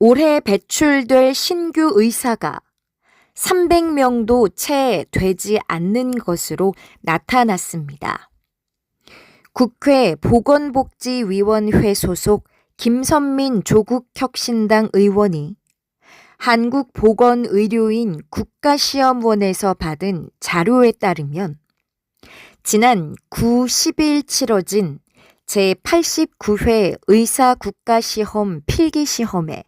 올해 배출될 신규 의사가 300명도 채 되지 않는 것으로 나타났습니다. 국회 보건복지위원회 소속 김선민 조국혁신당 의원이 한국보건의료인 국가시험원에서 받은 자료에 따르면 지난 9, 10일 치러진 제89회 의사국가시험 필기시험에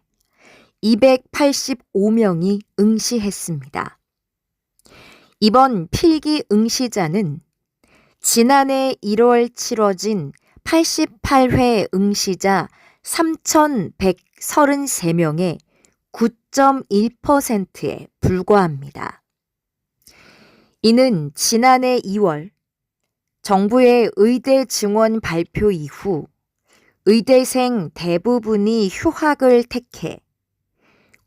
285명이 응시했습니다. 이번 필기 응시자는 지난해 1월 치러진 88회 응시자 3,133명의 9.1%에 불과합니다. 이는 지난해 2월 정부의 의대 증원 발표 이후 의대생 대부분이 휴학을 택해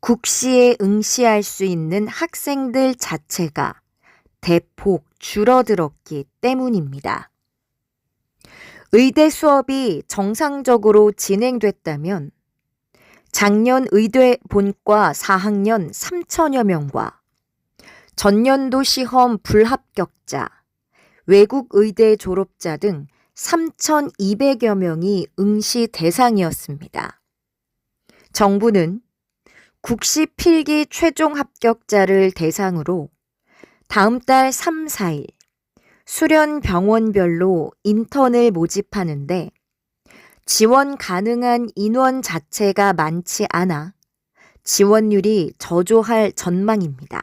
국시에 응시할 수 있는 학생들 자체가 대폭 줄어들었기 때문입니다. 의대 수업이 정상적으로 진행됐다면 작년 의대 본과 4학년 3천여 명과 전년도 시험 불합격자, 외국 의대 졸업자 등 3,200여 명이 응시 대상이었습니다. 정부는 국시 필기 최종 합격자를 대상으로 다음 달 3, 4일 수련 병원별로 인턴을 모집하는데 지원 가능한 인원 자체가 많지 않아 지원율이 저조할 전망입니다.